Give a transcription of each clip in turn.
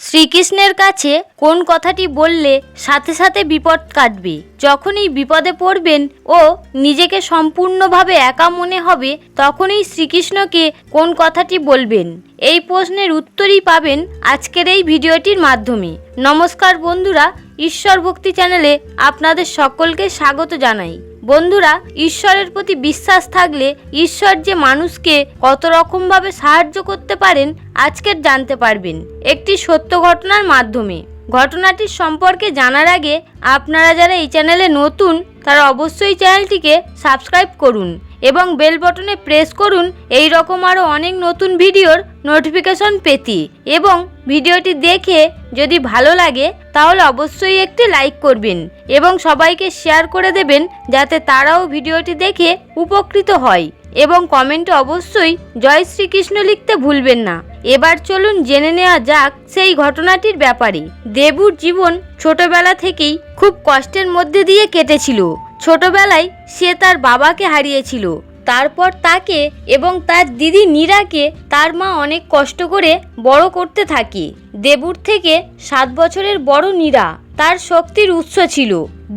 শ্রীকৃষ্ণের কাছে কোন কথাটি বললে সাথে সাথে বিপদ কাটবে? যখনই বিপদে পড়বেন ও নিজেকে সম্পূর্ণভাবে একা মনে হবে, তখনই শ্রীকৃষ্ণকে কোন কথাটি বলবেন? এই প্রশ্নের উত্তরই পাবেন আজকের এই ভিডিওটির মাধ্যমে। নমস্কার বন্ধুরা ঈশ্বর ভক্তি চ্যানেলে আপনাদের সকলকে স্বাগত জানাই। বন্ধুরা, ঈশ্বরের প্রতি বিশ্বাস থাকলে ঈশ্বর যে মানুষকে কত রকমভাবে সাহায্য করতে পারেন, আজকের জানতে পারবেন। একটি সত্য ঘটনার মাধ্যমে। ঘটনাটির সম্পর্কে জানার আগে আপনারা যারা এই চ্যানেলে নতুন, তারা অবশ্যই চ্যানেলটিকে সাবস্ক্রাইব করুন। এবং বেল বটনে প্রেস করুন এই রকম আরও অনেক নতুন ভিডিওর নোটিফিকেশন পেতে। এবং ভিডিওটি দেখে যদি ভালো লাগে, তাহলে অবশ্যই একটি লাইক করবেন এবং সবাইকে শেয়ার করে দেবেন যাতে তারাও ভিডিওটি দেখে উপকৃত হয়। এবং কমেন্টে অবশ্যই জয় শ্রীকৃষ্ণ লিখতে ভুলবেন না। এবার চলুন জেনে নেওয়া যাক সেই ঘটনাটির ব্যাপারে। দেবুর জীবন ছোটবেলা থেকেই খুব কষ্টের মধ্যে দিয়ে কেটেছিল। ছোটবেলায় সে তার বাবাকে হারিয়েছিল। তারপর তাকে এবং তার দিদি নীরাকে তার মা অনেক কষ্ট করে বড় করতে থাকে। দেবুর থেকে সাত বছরের বড় নীরা তার শক্তির উৎস ছিল।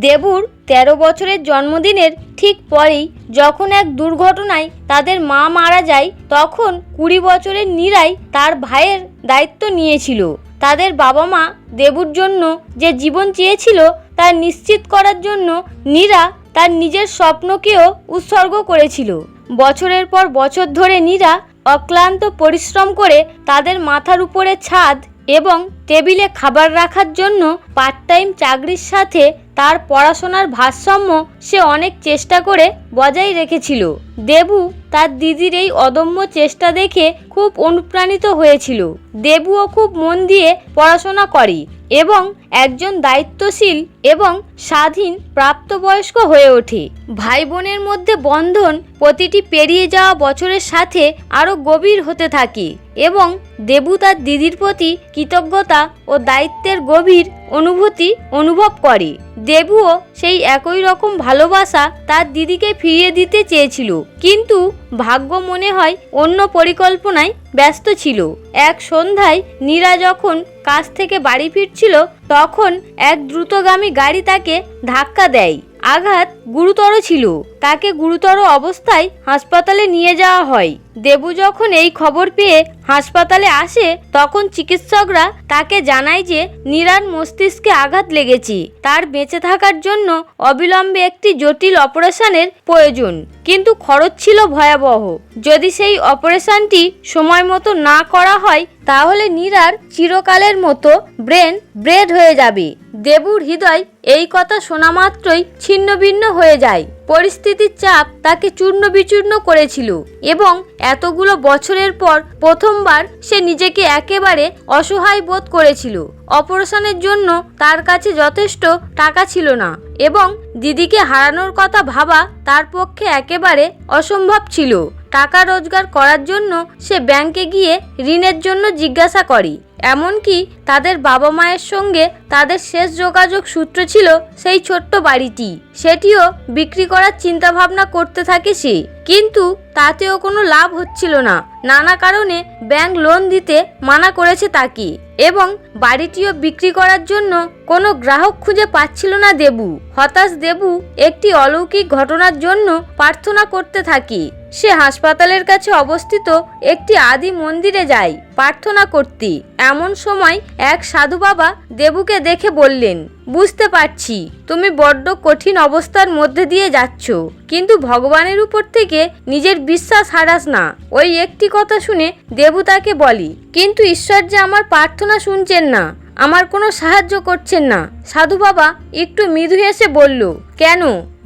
দেবুর তেরো বছরের জন্মদিনের ঠিক পরেই যখন এক দুর্ঘটনায় তাদের মা মারা যায়, তখন কুড়ি বছরের নীরাই তার ভাইয়ের দায়িত্ব নিয়েছিল। তাদের বাবা মা দেবুর জন্য যে জীবন চেয়েছিল তা নিশ্চিত করার জন্য নীরা তার নিজের স্বপ্নকেও উৎসর্গ করেছিল। বছরের পর বছর ধরে নীরা অক্লান্ত পরিশ্রম করে তাদের মাথার উপরে ছাদ এবং টেবিলে খাবার রাখার জন্য পার্ট টাইম চাকরির সাথে তার পড়াশোনার ভারসাম্য সে অনেক চেষ্টা করে বজায় রেখেছিল। দেবু তার দিদির এই অদম্য চেষ্টা দেখে খুব অনুপ্রাণিত হয়েছিল। দেবুও খুব মন দিয়ে পড়াশোনা করে এবং একজন দায়িত্বশীল এবং স্বাধীন প্রাপ্তবয়স্ক হয়ে ওঠে। ভাই বোনের মধ্যে বন্ধন প্রতিটি পেরিয়ে যাওয়া বছরের সাথে আরও গভীর হতে থাকে এবং দেবু তার দিদির প্রতি কৃতজ্ঞতা ও দায়িত্বের গভীর অনুভূতি অনুভব করে। দেবুও সেই একই রকম ভালোবাসা তার দিদিকে ফিরিয়ে দিতে চেয়েছিল। কিন্তু ভাগ্য মনে হয় অন্য পরিকল্পনায় ব্যস্ত ছিল। এক সন্ধ্যায় নীরা যখন কাজ থেকে বাড়ি ফিরছিল, তখন এক দ্রুতগামী গাড়ি তাকে ধাক্কা দেয়। আঘাত গুরুতর ছিল। তাকে গুরুতর অবস্থায় হাসপাতালে নিয়ে যাওয়া হয়। দেবু যখন এই খবর পেয়ে হাসপাতালে আসে, তখন চিকিৎসকরা তাকে জানায় যে নীরার মস্তিষ্কে আঘাত লেগেছে। তার বেঁচে থাকার জন্য অবিলম্বে একটি জটিল অপারেশনের প্রয়োজন। কিন্তু খরচ ছিল ভয়াবহ। যদি সেই অপারেশনটি সময় মতো না করা হয়, তাহলে নীরার চিরকালের মতো ব্রেন ব্রেড হয়ে যাবে। দেবুর হৃদয় এই কথা শোনা মাত্রই ছিন্নভিন্ন হয়ে যায়। পরিস্থিতির চাপ তাকে চূর্ণ বিচূর্ণ করেছিল এবং এতগুলো বছরের পর প্রথমবার সে নিজেকে একেবারে অসহায় বোধ করেছিল। অপারেশনের জন্য তার কাছে যথেষ্ট টাকা ছিল না এবং দিদিকে হারানোর কথা ভাবা তার পক্ষে একেবারে অসম্ভব ছিল। টাকা রোজগার করার জন্য সে ব্যাংকে গিয়ে ঋণের জন্য জিজ্ঞাসা করে। এমনকি তাদের বাবা মায়ের সঙ্গে তাদের শেষ যোগাযোগ সূত্র ছিল সেই ছোট্ট বাড়িটি। সেটিও বিক্রি করার চিন্তাভাবনা করতে থাকে সে। কিন্তু তাতেও কোনো লাভ হচ্ছিল না। নানা কারণে ব্যাংক লোন দিতে মানা করেছে তাকে এবং বাড়িটিও বিক্রি করার জন্য কোনো গ্রাহক খুঁজে পাচ্ছিল না দেবু। হতাশ দেবু একটি অলৌকিক ঘটনার জন্য প্রার্থনা করতে থাকে। সে হাসপাতালের কাছে অবস্থিত একটি আদি মন্দিরে যায় প্রার্থনা করতে। এমন সময় এক সাধু বাবা দেবুকে দেখে বললেন, বুঝতে পারছি, তুমি বড্ড কঠিন অবস্থার মধ্যে দিয়ে যাচ্ছ, কিন্তু ভগবানের উপর থেকে নিজের বিশ্বাস হারাস না। ওই একটি কথা শুনে দেবু তাকে বলি, কিন্তু ঈশ্বর যে আমার প্রার্থনা শুনছেন না, আমার কোনো সাহায্য করছেন না সাধু বাবা একটু মৃদু হেসে বলল, কেন?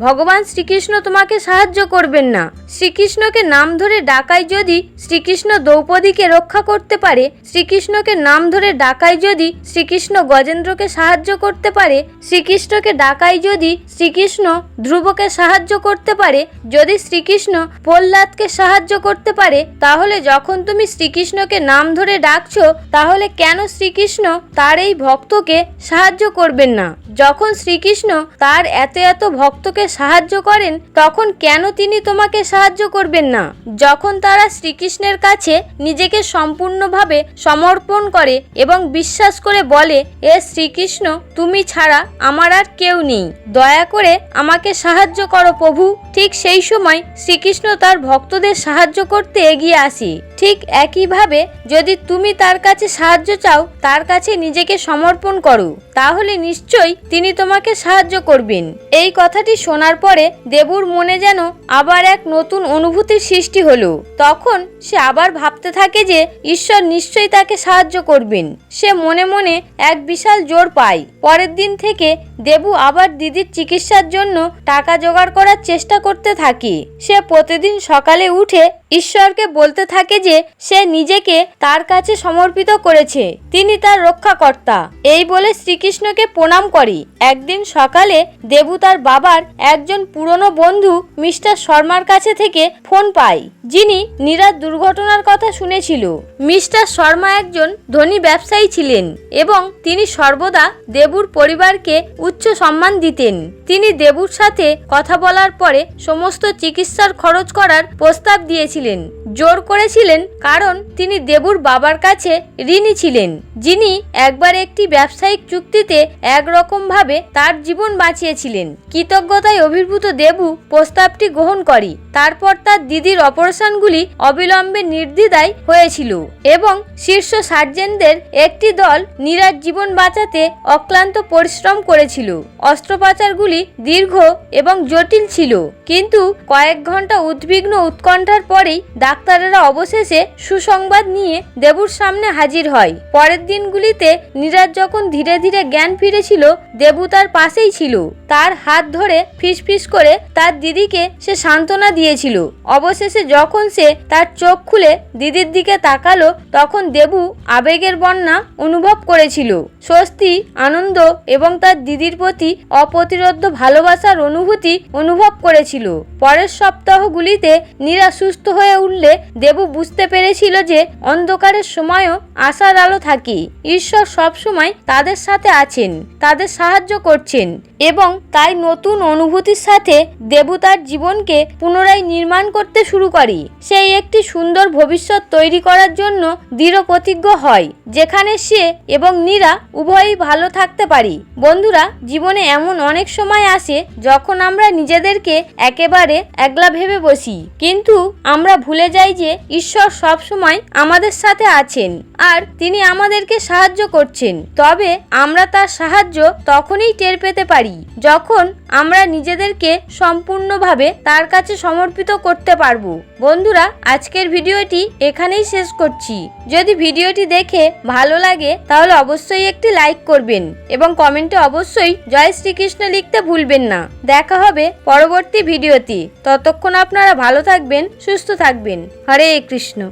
ভগবান শ্রীকৃষ্ণ তোমাকে সাহায্য করবেন না। শ্রীকৃষ্ণকে নাম ধরে ডাকাই যদি শ্রীকৃষ্ণ দ্রৌপদীকে রক্ষা করতে পারে, শ্রীকৃষ্ণকে নাম ধরে ডাকাই যদি শ্রীকৃষ্ণ গজেন্দ্রকে সাহায্য করতে পারে, শ্রীকৃষ্ণকে ডাকাই যদি শ্রীকৃষ্ণ ধ্রুবকে সাহায্য করতে পারে, যদি শ্রীকৃষ্ণ প্রহ্লাদকে সাহায্য করতে পারে, তাহলে যখন তুমি শ্রীকৃষ্ণকে নাম ধরে ডাকছো, তাহলে কেন শ্রীকৃষ্ণ তার এই ভক্তকে সাহায্য করবেন করবেন না। যখন শ্রীকৃষ্ণ তার এত এত ভক্তকে সাহায্য করেন, তখন কেন তিনি তোমাকে সাহায্য করবেন না? যখন তারা শ্রীকৃষ্ণের কাছে নিজেকে সম্পূর্ণভাবে সমর্পণ করে এবং বিশ্বাস করে বলে, এ শ্রীকৃষ্ণ, তুমি ছাড়া আমার আর কেউ নেই। দয়া করে আমাকে সাহায্য করো প্রভু। ঠিক সেই সময় শ্রীকৃষ্ণ তার ভক্তদের সাহায্য করতে এগিয়ে আসে। ঠিক একইভাবে যদি তুমি তার কাছে সাহায্য চাও, তার কাছে নিজেকে সমর্পণ করো, তাহলে নিশ্চয়ই তিনি তোমাকে সাহায্য করবেন। এই কথাটি শোনার পরে দেবুর মনে যেন আবার এক নতুন অনুভূতির সৃষ্টি হলো। তখন সে আবার ভাবতে থাকে যে ঈশ্বর নিশ্চয়ই তাকে সাহায্য করবেন। সে মনে মনে এক বিশাল জোর পায়। পরের দিন থেকে দেবু আবার দিদির চিকিৎসার জন্য টাকা জোগাড় করার চেষ্টা করতে থাকে। সে প্রতিদিন সকালে উঠে ঈশ্বরকে বলতে থাকে যে সে নিজেকে তার কাছে সমর্পিত করেছে, তিনি তার রক্ষাকর্তা। এই বলে শ্রীকৃষ্ণকে প্রণাম করে। একদিন সকালে দেবু তার বাবার একজন পুরনো বন্ধু মিস্টার শর্মার কাছে থেকে ফোন পায়, যিনি নীরার দুর্ঘটনার কথা শুনেছিল। মিস্টার শর্মা একজন ধনী ব্যবসায়ী ছিলেন এবং তিনি সর্বদা দেবুর পরিবারকে উচ্চ সম্মান দিতেন। তিনি দেবুর সাথে কথা বলার পরে সমস্ত চিকিৎসার খরচ করার প্রস্তাব দিয়েছিলেন। জোর করেছিলেন কারণ তিনি দেবুর বাবার কাছে ঋণী ছিলেন, যিনি একবার একটি ব্যবসায়িক চুক্তিতে একরকমভাবে তার জীবন বাঁচিয়েছিলেন। কৃতজ্ঞতায় অভিভূত দেবু প্রস্তাবটি গ্রহণ করে, তারপর তার দিদির অপারেশনগুলি অবিলম্বে নির্দ্বিধায় হয়েছিল এবং শীর্ষ সার্জেনদের একটি দল নিরাজ জীবন বাঁচাতে অক্লান্ত পরিশ্রম করেছিল। অস্ত্রোপচারগুলি দীর্ঘ এবং জটিল ছিল। কিন্তু কয়েক ঘণ্টা উদ্বিগ্ন উৎকণ্ঠার পরেই ডাক্তারেরা অবশেষে সুসংবাদ নিয়ে দেবুর সামনে হাজির হয়। পরের দিনগুলিতে নীরাজ যখন ধীরে ধীরে জ্ঞান ফিরেছিল, দেবু তার পাশেই ছিল। তার হাত ধরে ফিসফিস করে তার দিদিকে সে সান্ত্বনা দিয়েছিল। অবশেষে যখন সে তার চোখ খুলে দিদির দিকে তাকালো, তখন দেবু আবেগের বন্যা অনুভব করেছিল। স্বস্তি, আনন্দ এবং তার দিদির প্রতি অপ্রতিরোধ্য ভালোবাসার অনুভূতি অনুভব করেছিল। পরের সপ্তাহগুলিতে নীরা সুস্থ হয়ে উঠলে দেবু বুঝতে পেরেছিল যে অন্ধকারের সময়ও আশার আলো থাকে। ঈশ্বর সবসময় তাদের সাথে আছেন, তাদের সাহায্য করছেন এবং তাই নতুন অনুভূতির সাথে দেবু তার জীবনকে পুনরায় নির্মাণ করতে শুরু করে। সেই একটি সুন্দর ভবিষ্যৎ তৈরি করার জন্য দৃঢ় প্রতিজ্ঞ হয়, যেখানে সে এবং নীরা উভয়ই ভালো থাকতে পারি। বন্ধুরা, জীবনে এমন অনেক সময় আসে যখন আমরা নিজেদেরকে একেবারে একলা ভেবে বসি। কিন্তু আমরা ভুলে যাই যে ঈশ্বর সব সময় আমাদের সাথে আছেন আর তিনি আমাদেরকে সাহায্য করছেন। তবে আমরা তার সাহায্য তখনই টের পেতে পারি, যখন আমরা নিজেদেরকে সম্পূর্ণভাবে তার কাছে সমর্পিত করতে পারব। বন্ধুরা, আজকের ভিডিওটি এখানেই শেষ করছি। যদি ভিডিওটি দেখে ভালো লাগে, তাহলে অবশ্যই একটি লাইক করবেন এবং কমেন্টে অবশ্যই জয় শ্রীকৃষ্ণ লিখতে ভুলবেন না। দেখা হবে পরবর্তী ভিডিওতে। ততক্ষণ আপনারা ভালো থাকবেন, সুস্থ থাকবেন। হরে কৃষ্ণ।